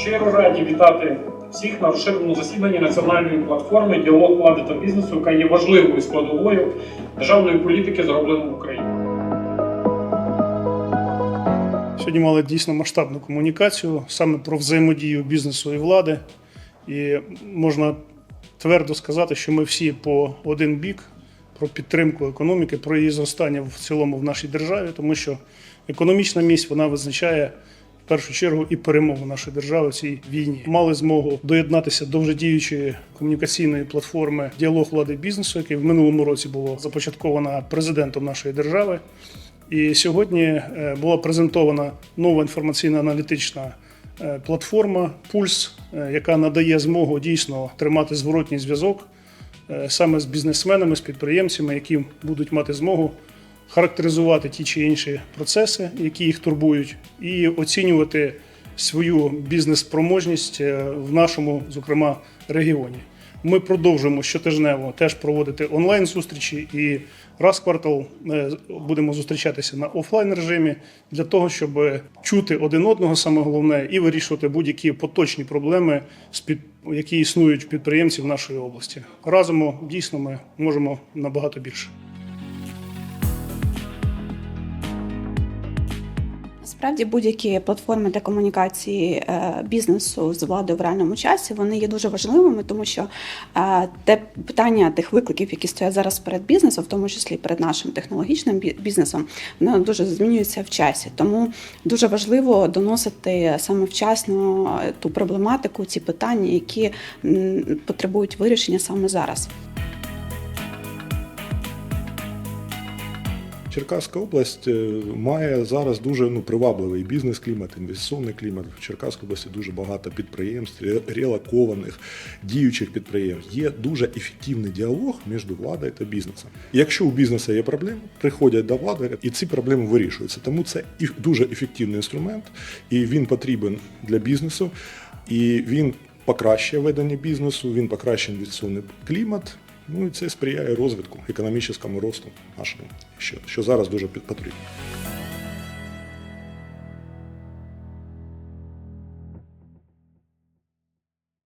Щиро раді вітати всіх на розширеному засіданні національної платформи Діалог влади та бізнесу, яка є важливою складовою державної політики зроблено в Україні. Сьогодні мали дійсно масштабну комунікацію саме про взаємодію бізнесу і влади. І можна твердо сказати, що ми всі по один бік про підтримку економіки, про її зростання в цілому в нашій державі, тому що економічна місь вона визначає першу чергу і перемогу нашої держави в цій війні. Мали змогу доєднатися до вже діючої комунікаційної платформи Діалог влади бізнесу, який в минулому році було започаткована президентом нашої держави. І сьогодні е, була презентована нова інформаційно-аналітична е, платформа Пульс, е, яка надає змогу дійсно тримати зворотній зв'язок саме з бізнесменами, з підприємцями, які будуть мати змогу характеризувати ті чи інші процеси, які їх турбують, і оцінювати свою бізнес-спроможність е, в нашому, зокрема, регіоні. Ми продовжуємо щотижнево теж проводити онлайн зустрічі і раз квартал е, будемо зустрічатися на офлайн режимі для того, щоб чути один одного, саме головне, і вирішувати будь-які поточні проблеми, які існують в підприємців нашої області. Разом дійсно ми можемо набагато більше. Насправді будь-які платформи для комунікації е, бізнесу з владою в реальному часі вони є дуже важливими, тому що е, те питання тих викликів, які стоять зараз перед бізнесом, в тому числі перед нашим технологічним бізнесом, воно дуже змінюється в часі. Тому дуже важливо доносити саме вчасно ту проблематику, ці питання, які потребують вирішення саме зараз. Черкаська область е, має зараз дуже ну, привабливий бізнес-клімат, інвестиційний клімат. В Черкаській області дуже багато підприємств, ре- релокованих, діючих підприємств. Є дуже ефективний діалог між владою та бізнесом. Якщо у бізнесу є проблеми, приходять до влади і ці проблеми вирішуються. Тому це дуже ефективний інструмент, і він потрібен для бізнесу, і він покращує ведення бізнесу, він покращує інвестиційний клімат. Ну і це сприяє розвитку, економічному росту нашому, що, що зараз дуже потрібно.